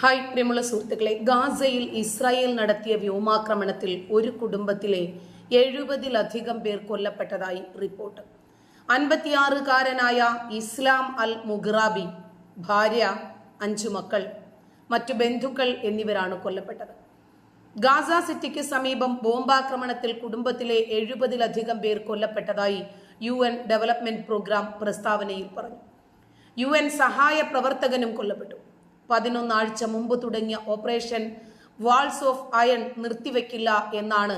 Hi പ്രിയമുള്ള സുഹൃത്തുക്കളെ. ഗാസയിൽ ഇസ്രായേൽ നടത്തിയ വ്യോമാക്രമണത്തിൽ ഒരു കുടുംബത്തിലെ എഴുപതിലധികം പേർ കൊല്ലപ്പെട്ടതായി റിപ്പോർട്ട്. അൻപത്തിയാറുകാരനായ ഇസ്ലാം അൽ മുഗ്രാബി ഭാര്യ അഞ്ചു മക്കൾ മറ്റു ബന്ധുക്കൾ എന്നിവരാണ് കൊല്ലപ്പെട്ടത്. ഗാസ സിറ്റിക്ക് സമീപം ബോംബാക്രമണത്തിൽ കുടുംബത്തിലെ എഴുപതിലധികം പേർ കൊല്ലപ്പെട്ടതായി യു എൻ ഡെവലപ്മെന്റ് പ്രോഗ്രാം പ്രസ്താവനയിൽ പറഞ്ഞു. യു എൻ സഹായ പ്രവർത്തകനും കൊല്ലപ്പെട്ടു. പതിനൊന്നാഴ്ച മുമ്പ് തുടങ്ങിയ ഓപ്പറേഷൻ വാൾസ് ഓഫ് അയൺ നിർത്തിവെക്കില്ല എന്നാണ്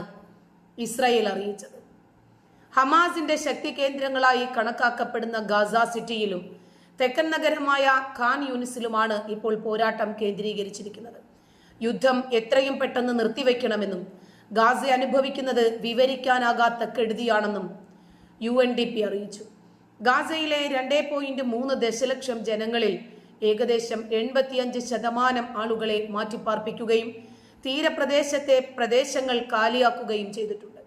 ഇസ്രയേൽ അറിയിച്ചത്. ഹമാസിന്റെ ശക്തി കേന്ദ്രങ്ങളായി കണക്കാക്കപ്പെടുന്ന ഗാസ സിറ്റിയിലും തെക്കൻ നഗരമായ ഖാൻ യൂണിസിലുമാണ് ഇപ്പോൾ പോരാട്ടം കേന്ദ്രീകരിച്ചിരിക്കുന്നത്. യുദ്ധം എത്രയും പെട്ടെന്ന് നിർത്തിവെക്കണമെന്നും ഗാസ അനുഭവിക്കുന്നത് വിവരിക്കാനാകാത്ത കെടുതിയാണെന്നും യു എൻ ഡി പി അറിയിച്ചു. ഗാസയിലെ രണ്ടേ പോയിന്റ് മൂന്ന് ദശലക്ഷം ജനങ്ങളിൽ ഏകദേശം എൺപത്തിയഞ്ച് ശതമാനം ആളുകളെ മാറ്റിപ്പാർപ്പിക്കുകയും തീരപ്രദേശത്തെ പ്രദേശങ്ങൾ കാലിയാക്കുകയും ചെയ്തിട്ടുണ്ട്.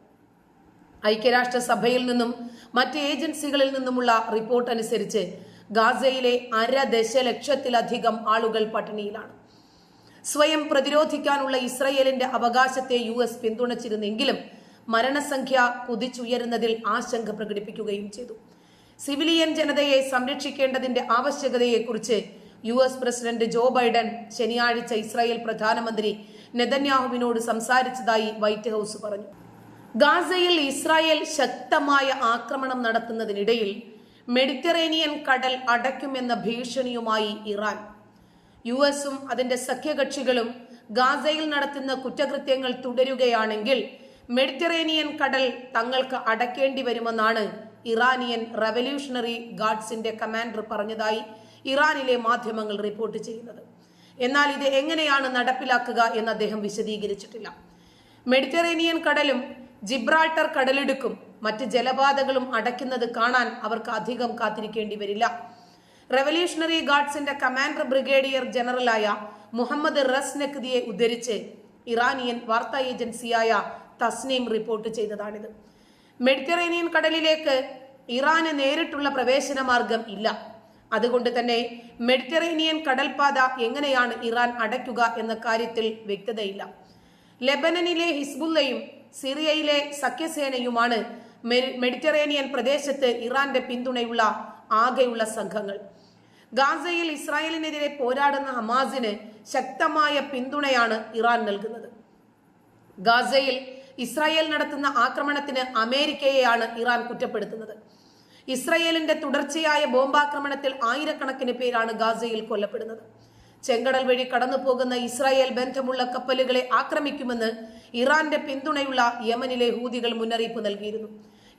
ഐക്യരാഷ്ട്രസഭയിൽ നിന്നും മറ്റ് ഏജൻസികളിൽ നിന്നുമുള്ള റിപ്പോർട്ട് അനുസരിച്ച് ഗാസയിലെ അര ദശലക്ഷത്തിലധികം ആളുകൾ പട്ടിണിയിലാണ്. സ്വയം പ്രതിരോധിക്കാനുള്ള ഇസ്രയേലിന്റെ അവകാശത്തെ യു എസ് പിന്തുണച്ചിരുന്നെങ്കിലും മരണസംഖ്യ കുതിച്ചുയരുന്നതിൽ ആശങ്ക പ്രകടിപ്പിക്കുകയും ചെയ്തു. സിവിലിയൻ ജനതയെ സംരക്ഷിക്കേണ്ടതിന്റെ ആവശ്യകതയെക്കുറിച്ച് U S president Joe Biden ശനിയാഴ്ച ഇസ്രായേൽ പ്രധാനമന്ത്രി നെതന്യാഹുവിനോട് സംസാരിച്ചതായി വൈറ്റ് ഹൌസ് പറഞ്ഞു. ഗാസയിൽ ഇസ്രായേൽ ശക്തമായ ആക്രമണം നടത്തുന്നതിനിടയിൽ മെഡിറ്ററേനിയൻ കടൽ അടയ്ക്കുമെന്ന ഭീഷണിയുമായി ഇറാൻ. യു എസും അതിന്റെ സഖ്യകക്ഷികളും ഗാസയിൽ നടത്തുന്ന കുറ്റകൃത്യങ്ങൾ തുടരുകയാണെങ്കിൽ മെഡിറ്ററേനിയൻ കടൽ തങ്ങൾക്ക് അടയ്ക്കേണ്ടി വരുമെന്നാണ് ഇറാനിയൻ റവല്യൂഷണറി ഗാർഡ്സിന്റെ കമാൻഡർ പറഞ്ഞതായി ഇറാനിലെ മാധ്യമങ്ങൾ റിപ്പോർട്ട് ചെയ്യുന്നത്. എന്നാൽ ഇത് എങ്ങനെയാണ് നടപ്പിലാക്കുക എന്ന് അദ്ദേഹം വിശദീകരിച്ചിട്ടില്ല. മെഡിറ്ററേനിയൻ കടലും ജിബ്രാൾട്ടർ കടലിടുക്കും മറ്റ് ജലപാതകളും അടയ്ക്കുന്നത് കാണാൻ അവർക്ക് അധികം കാത്തിരിക്കേണ്ടി വരില്ല. റെവല്യൂഷണറി ഗാർഡ്സിന്റെ കമാൻഡർ ബ്രിഗേഡിയർ ജനറലായ മുഹമ്മദ് റസ് നഖ്ദിയെ ഉദ്ധരിച്ച് ഇറാനിയൻ വാർത്താ ഏജൻസിയായ തസ്നീം റിപ്പോർട്ട് ചെയ്തതാണിത്. മെഡിറ്ററേനിയൻ കടലിലേക്ക് ഇറാന് നേരിട്ടുള്ള പ്രവേശന മാർഗം ഇല്ല. അതുകൊണ്ട് തന്നെ മെഡിറ്ററേനിയൻ കടൽപാത എങ്ങനെയാണ് ഇറാൻ അടയ്ക്കുക എന്ന കാര്യത്തിൽ വ്യക്തതയില്ല. ലെബനനിലെ ഹിസ്ബുല്ലയും സിറിയയിലെ സഖ്യസേനയുമാണ് മെഡിറ്ററേനിയൻ പ്രദേശത്ത് ഇറാന്റെ പിന്തുണയുള്ള ആകെയുള്ള സംഘങ്ങൾ. ഗാസയിൽ ഇസ്രായേലിനെതിരെ പോരാടുന്ന ഹമാസിന് ശക്തമായ പിന്തുണയാണ് ഇറാൻ നൽകുന്നത്. ഗാസയിൽ ഇസ്രായേൽ നടത്തുന്ന ആക്രമണത്തിന് അമേരിക്കയെയാണ് ഇറാൻ കുറ്റപ്പെടുത്തുന്നത്. ഇസ്രായേലിന്റെ തുടർച്ചയായ ബോംബാക്രമണത്തിൽ ആയിരക്കണക്കിന് പേരാണ് ഗാസയിൽ കൊല്ലപ്പെടുന്നത്. ചെങ്കടൽ വഴി കടന്നു പോകുന്ന ഇസ്രായേൽ ബന്ധമുള്ള കപ്പലുകളെ ആക്രമിക്കുമെന്ന് ഇറാന്റെ പിന്തുണയുള്ള യമനിലെ ഹൂതികൾ മുന്നറിയിപ്പ് നൽകിയിരുന്നു.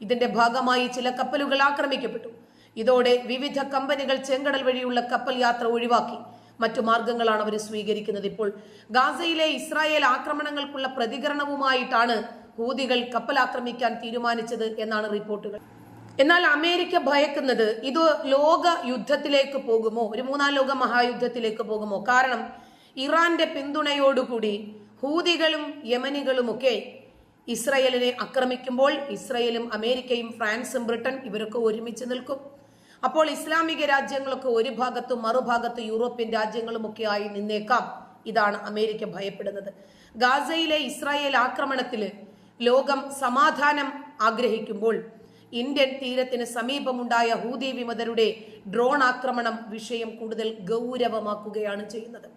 ഇതിന്റെ ഭാഗമായി ചില കപ്പലുകൾ ആക്രമിക്കപ്പെട്ടു. ഇതോടെ വിവിധ കമ്പനികൾ ചെങ്കടൽ വഴിയുള്ള കപ്പൽ യാത്ര ഒഴിവാക്കി. മറ്റു മാർഗങ്ങളാണ് അവർ സ്വീകരിക്കുന്നത് ഇപ്പോൾ. ഗാസയിലെ ഇസ്രായേൽ ആക്രമണങ്ങൾക്കുള്ള പ്രതികരണവുമായിട്ടാണ് ഹൂതികൾ കപ്പൽ ആക്രമിക്കാൻ തീരുമാനിച്ചത് എന്നാണ് റിപ്പോർട്ടുകൾ. എന്നാൽ അമേരിക്ക ഭയക്കുന്നത് ഇത് ലോക യുദ്ധത്തിലേക്ക് പോകുമോ? ഒരു മൂന്നാം ലോക മഹായുദ്ധത്തിലേക്ക് പോകുമോ? കാരണം ഇറാന്റെ പിന്തുണയോടുകൂടി ഹൂതികളും യമനികളുമൊക്കെ ഇസ്രയേലിനെ ആക്രമിക്കുമ്പോൾ ഇസ്രയേലും അമേരിക്കയും ഫ്രാൻസും ബ്രിട്ടൻ ഇവരൊക്കെ ഒരുമിച്ച് നിൽക്കും. അപ്പോൾ ഇസ്ലാമിക രാജ്യങ്ങളൊക്കെ ഒരു ഭാഗത്തും മറുഭാഗത്ത് യൂറോപ്യൻ രാജ്യങ്ങളുമൊക്കെ ആയി നിന്നേക്കാം. ഇതാണ് അമേരിക്ക ഭയപ്പെടുന്നത്. ഗാസയിലെ ഇസ്രായേൽ ആക്രമണത്തിൽ ലോകം സമാധാനം ആഗ്രഹിക്കുമ്പോൾ ഇന്ത്യൻ തീരത്തിന് സമീപമുണ്ടായ ഹൂതി വിമതരുടെ ഡ്രോൺ ആക്രമണം വിഷയം കൂടുതൽ ഗൗരവമാക്കുകയാണ് ചെയ്യുന്നത്.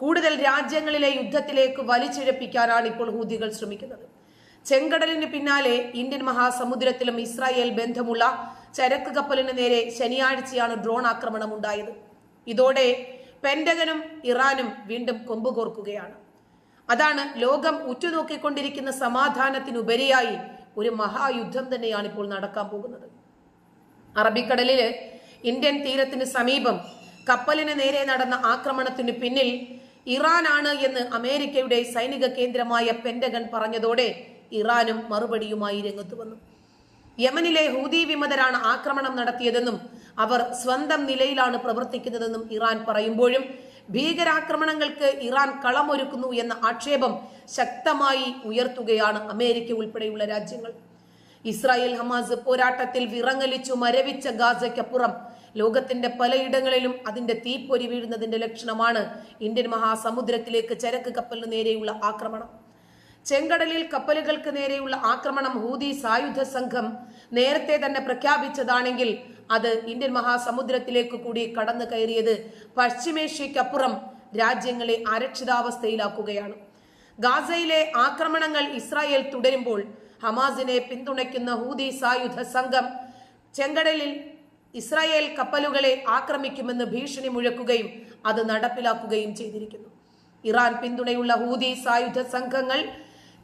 കൂടുതൽ രാജ്യങ്ങളിലെ യുദ്ധത്തിലേക്ക് വലിച്ചിഴപ്പിക്കാനാണ് ഇപ്പോൾ ഹൂതികൾ ശ്രമിക്കുന്നത്. ചെങ്കടലിന് പിന്നാലെ ഇന്ത്യൻ മഹാസമുദ്രത്തിലും ഇസ്രായേൽ ബന്ധമുള്ള ചരക്ക് കപ്പലിന് നേരെ ശനിയാഴ്ചയാണ് ഡ്രോൺ ആക്രമണം ഉണ്ടായത് ഇതോടെ പെന്റഗനും ഇറാനും വീണ്ടും കൊമ്പുകോർക്കുകയാണ്. അതാണ് ലോകം ഉറ്റുനോക്കിക്കൊണ്ടിരിക്കുന്ന സമാധാനത്തിനുപരിയായി ഒരു മഹായുദ്ധം തന്നെയാണ് ഇപ്പോൾ നടക്കാൻ പോകുന്നത്. അറബിക്കടലിൽ ഇന്ത്യൻ തീരത്തിന് സമീപം കപ്പലിന് നേരെ നടന്ന ആക്രമണത്തിന് പിന്നിൽ ഇറാനാണ് എന്ന് അമേരിക്കയുടെ സൈനിക കേന്ദ്രമായ പെന്റഗൺ പറഞ്ഞതോടെ ഇറാനും മറുപടിയുമായി രംഗത്ത് വന്നു. യമനിലെ ഹൂതി വിമതരാണ് ആക്രമണം നടത്തിയതെന്നും അവർ സ്വന്തം നിലയിലാണ് പ്രവർത്തിക്കുന്നതെന്നും ഇറാൻ പറയുമ്പോഴും ഭീകരാക്രമണങ്ങൾക്ക് ഇറാൻ കളമൊരുക്കുന്നു എന്ന ആക്ഷേപം ശക്തമായി ഉയർത്തുകയാണ് അമേരിക്ക ഉൾപ്പെടെയുള്ള രാജ്യങ്ങൾ. ഇസ്രായേൽ ഹമാസ് പോരാട്ടത്തിൽ വിറങ്ങലിച്ചു മരവിച്ച ഗാസയ്ക്കപ്പുറം. ലോകത്തിന്റെ പലയിടങ്ങളിലും അതിന്റെ തീപ്പൊരി വീഴുന്നതിന്റെ ലക്ഷണമാണ് ഇന്ത്യൻ മഹാസമുദ്രത്തിലേക്ക് ചരക്ക് കപ്പലിന് നേരെയുള്ള ആക്രമണം. ചെങ്കടലിൽ കപ്പലുകൾക്ക് നേരെയുള്ള ആക്രമണം ഹൂതി സായുധ സംഘം നേരത്തെ തന്നെ പ്രഖ്യാപിച്ചതാണെങ്കിൽ അത് ഇന്ത്യൻ മഹാസമുദ്രത്തിലേക്ക് കൂടി കടന്നു കയറിയത് പശ്ചിമേഷ്യക്കപ്പുറം രാജ്യങ്ങളെ അരക്ഷിതാവസ്ഥയിലാക്കുകയാണ്. ഗാസയിലെ ആക്രമണങ്ങൾ ഇസ്രായേൽ തുടരുമ്പോൾ ഹമാസിനെ പിന്തുണയ്ക്കുന്ന ഹൂതി സായുധ സംഘം ചെങ്കടലിൽ ഇസ്രായേൽ കപ്പലുകളെ ആക്രമിക്കുമെന്ന് ഭീഷണി മുഴക്കുകയും അത് നടപ്പിലാക്കുകയും ചെയ്തിരിക്കുന്നു. ഇറാൻ പിന്തുണയുള്ള ഹൂതി സായുധ സംഘങ്ങൾ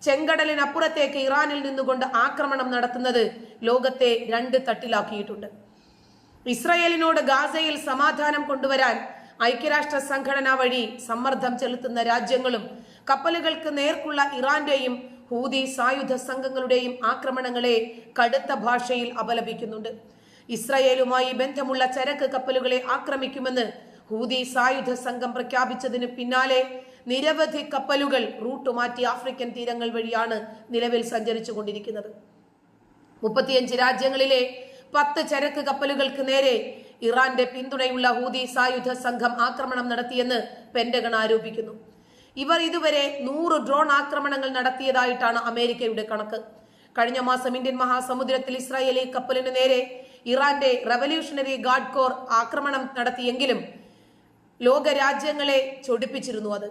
ചെങ്കടലിനപ്പുറത്തേക്ക് ഇറാനിൽ നിന്നുകൊണ്ട് ആക്രമണം നടത്തുന്നത് ലോകത്തെ രണ്ട് തട്ടിലാക്കിയിട്ടുണ്ട്. ഇസ്രയേലിനോട് ഗാസയിൽ സമാധാനം കൊണ്ടുവരാൻ ഐക്യരാഷ്ട്ര സംഘടന വഴി സമ്മർദ്ദം ചെലുത്തുന്ന രാജ്യങ്ങളും കപ്പലുകൾക്ക് നേർക്കുള്ള ഇറാന്റെയും ഹൂതി സായുധ സംഘങ്ങളുടെയും ആക്രമണങ്ങളെ കടുത്ത ഭാഷയിൽ അപലപിക്കുന്നുണ്ട്. ഇസ്രയേലുമായി ബന്ധമുള്ള ചരക്ക് കപ്പലുകളെ ആക്രമിക്കുമെന്ന് ഹൂതി സായുധ സംഘം പ്രഖ്യാപിച്ചതിന് പിന്നാലെ നിരവധി കപ്പലുകൾ റൂട്ട് മാറ്റി ആഫ്രിക്കൻ തീരങ്ങൾ വഴിയാണ് നിലവിൽ സഞ്ചരിച്ചു കൊണ്ടിരിക്കുന്നത് മുപ്പത്തിയഞ്ച് രാജ്യങ്ങളിലെ പത്ത് ചരക്ക് കപ്പലുകൾക്ക് നേരെ ഇറാന്റെ പിന്തുണയുള്ള ഹൂതി സായുധ സംഘം ആക്രമണം നടത്തിയെന്ന് പെന്റഗൺ ആരോപിക്കുന്നു. ഇവർ ഇതുവരെ നൂറ് ഡ്രോൺ ആക്രമണങ്ങൾ നടത്തിയതായിട്ടാണ് അമേരിക്കയുടെ കണക്ക്. കഴിഞ്ഞ മാസം ഇന്ത്യൻ മഹാസമുദ്രത്തിൽ ഇസ്രായേലി കപ്പലിന് നേരെ ഇറാന്റെ റവല്യൂഷണറി ഗാർഡ് കോർ ആക്രമണം നടത്തിയെങ്കിലും ലോക രാജ്യങ്ങളെ ചൊടിപ്പിച്ചിരുന്നു അത്.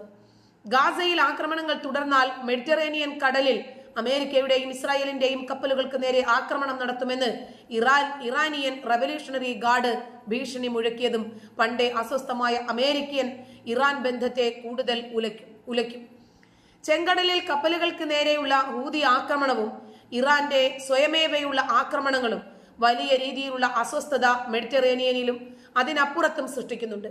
ഗാസയിൽ ആക്രമണങ്ങൾ തുടർന്നാൽ മെഡിറ്ററേനിയൻ കടലിൽ അമേരിക്കയുടെയും ഇസ്രായേലിന്റെയും കപ്പലുകൾക്ക് നേരെ ആക്രമണം നടത്തുമെന്ന് ഇറാൻ ഇറാനിയൻ റവല്യൂഷണറി ഗാർഡ് ഭീഷണി മുഴക്കിയതും പണ്ടേ അസ്വസ്ഥമായ അമേരിക്കൻ ഇറാൻ ബന്ധത്തെ കൂടുതൽ ഉലയ്ക്കും ഉലയ്ക്കും ചെങ്കടലിൽ കപ്പലുകൾക്ക് നേരെയുള്ള ഹൂതി ആക്രമണവും ഇറാന്റെ സ്വയമേവയുള്ള ആക്രമണങ്ങളും വലിയ രീതിയിലുള്ള അസ്വസ്ഥത മെഡിറ്ററേനിയനിലും അതിനപ്പുറത്തും സൃഷ്ടിക്കുന്നുണ്ട്.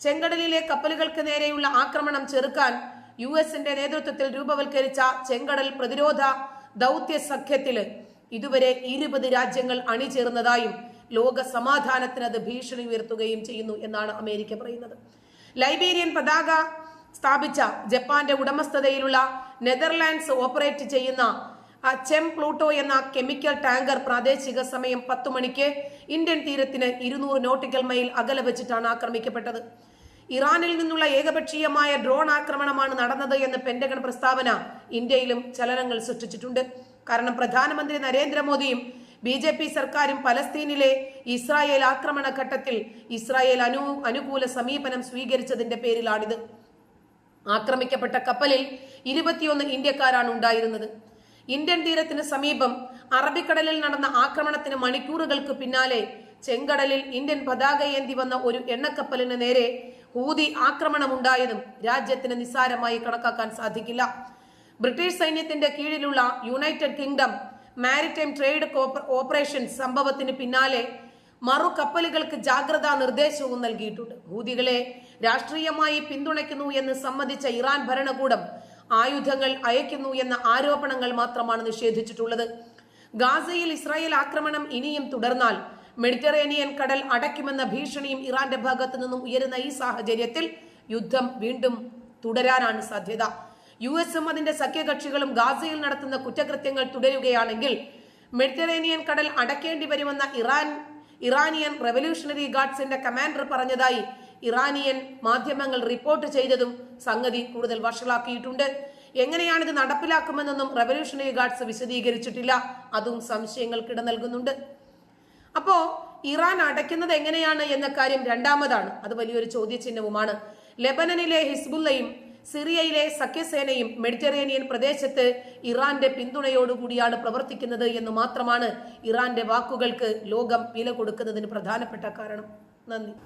ചെങ്കടലിലെ കപ്പലുകൾക്ക് നേരെയുള്ള ആക്രമണം ചെറുക്കാൻ യു എസിന്റെ നേതൃത്വത്തിൽ രൂപവൽക്കരിച്ച ചെങ്കടൽ പ്രതിരോധ ദൗത്യ സഖ്യത്തിൽ ഇതുവരെ ഇരുപത് രാജ്യങ്ങൾ അണിചേർന്നതായും ലോക സമാധാനത്തിന് അത് ഭീഷണി ഉയർത്തുകയും ചെയ്യുന്നു എന്നാണ് അമേരിക്ക പറയുന്നത്. ലൈബീരിയൻ പതാക സ്ഥാപിച്ച ജപ്പാന്റെ ഉടമസ്ഥതയിലുള്ള നെതർലാൻഡ്സ് ഓപ്പറേറ്റ് ചെയ്യുന്ന ചെം പ്ലൂട്ടോ എന്ന കെമിക്കൽ ടാങ്കർ പ്രാദേശിക സമയം പത്തു മണിക്ക് ഇന്ത്യൻ തീരത്തിന് ഇരുന്നൂറ് നോട്ടിക്കൽ മൈൽ അകലെ വെച്ചിട്ടാണ് ആക്രമിക്കപ്പെട്ടത്. ഇറാനിൽ നിന്നുള്ള ഏകപക്ഷീയമായ ഡ്രോൺ ആക്രമണമാണ് നടന്നത് എന്ന പെന്റഗൺ പ്രസ്താവന ഇന്ത്യയിലും ചലനങ്ങൾ സൃഷ്ടിച്ചിട്ടുണ്ട്. കാരണം പ്രധാനമന്ത്രി നരേന്ദ്രമോദിയും ബി ജെ പി സർക്കാരും പലസ്തീനിലെ ഇസ്രായേൽ ആക്രമണ ഘട്ടത്തിൽ ഇസ്രായേൽ അനു അനുകൂല സമീപനം സ്വീകരിച്ചതിന്റെ പേരിലാണിത്. ആക്രമിക്കപ്പെട്ട കപ്പലിൽ ഇരുപത്തിയൊന്ന് ഇന്ത്യക്കാരാണ് ഉണ്ടായിരുന്നത്. ഇന്ത്യൻ തീരത്തിന് സമീപം അറബിക്കടലിൽ നടന്ന ആക്രമണത്തിന് മണിക്കൂറുകൾക്ക് പിന്നാലെ ചെങ്കടലിൽ ഇന്ത്യൻ പതാക ഏന്തി വന്ന ഒരു എണ്ണക്കപ്പലിന് നേരെ ഹൂതി ആക്രമണമുണ്ടായതും രാജ്യത്തിന് നിസ്സാരമായി കണക്കാക്കാൻ സാധിക്കില്ല. ബ്രിട്ടീഷ് സൈന്യത്തിന്റെ കീഴിലുള്ള United Kingdom Maritime Trade Operation സംഭവത്തിന് പിന്നാലെ മറു കപ്പലുകൾക്ക് ജാഗ്രതാ നിർദ്ദേശവും നൽകിയിട്ടുണ്ട്. ഹൂതികളെ രാഷ്ട്രീയമായി പിന്തുണയ്ക്കുന്നു എന്ന് സമ്മതിച്ച ഇറാൻ ഭരണകൂടം ആയുധങ്ങൾ അയക്കുന്നു എന്ന ആരോപണങ്ങൾ മാത്രമാണ് നിഷേധിച്ചിട്ടുള്ളത്. ഗാസയിൽ ഇസ്രായേൽ ആക്രമണം ഇനിയും തുടർന്നാൽ മെഡിറ്ററേനിയൻ കടൽ അടയ്ക്കുമെന്ന ഭീഷണിയും ഇറാന്റെ ഭാഗത്തു നിന്നും ഉയരുന്ന ഈ സാഹചര്യത്തിൽ യുദ്ധം വീണ്ടും തുടരാനാണ് സാധ്യത. യു എസും അതിന്റെ സഖ്യകക്ഷികളും ഗാസയിൽ നടത്തുന്ന കുറ്റകൃത്യങ്ങൾ തുടരുകയാണെങ്കിൽ മെഡിറ്ററേനിയൻ കടൽ അടയ്ക്കേണ്ടി വരുമെന്ന ഇറാൻ ഇറാനിയൻ റെവല്യൂഷണറി ഗാർഡ്സിന്റെ കമാൻഡർ പറഞ്ഞതായി ഇറാനിയൻ മാധ്യമങ്ങൾ റിപ്പോർട്ട് ചെയ്തതും സംഗതി കൂടുതൽ വഷളാക്കിയിട്ടുണ്ട്. എങ്ങനെയാണ് ഇത് നടപ്പിലാക്കുമെന്നൊന്നും റെവല്യൂഷണറി ഗാർഡ്സ് വിശദീകരിച്ചിട്ടില്ല. അതും സംശയങ്ങൾക്കിട നൽകുന്നുണ്ട്. അപ്പോ ഇറാൻ അടയ്ക്കുന്നത് എങ്ങനെയാണ് എന്ന കാര്യം രണ്ടാമതാണ്. അത് വലിയൊരു ചോദ്യചിഹ്നവുമാണ്. ലെബനനിലെ ഹിസ്ബുല്ലയും സിറിയയിലെ സഖ്യസേനയും മെഡിറ്ററേനിയൻ പ്രദേശത്ത് ഇറാന്റെ പിന്തുണയോടുകൂടിയാണ് പ്രവർത്തിക്കുന്നത് എന്ന് മാത്രമാണ് ഇറാന്റെ വാക്കുകൾക്ക് ലോകം വില കൊടുക്കുന്നതിന് പ്രധാനപ്പെട്ട കാരണം. നന്ദി.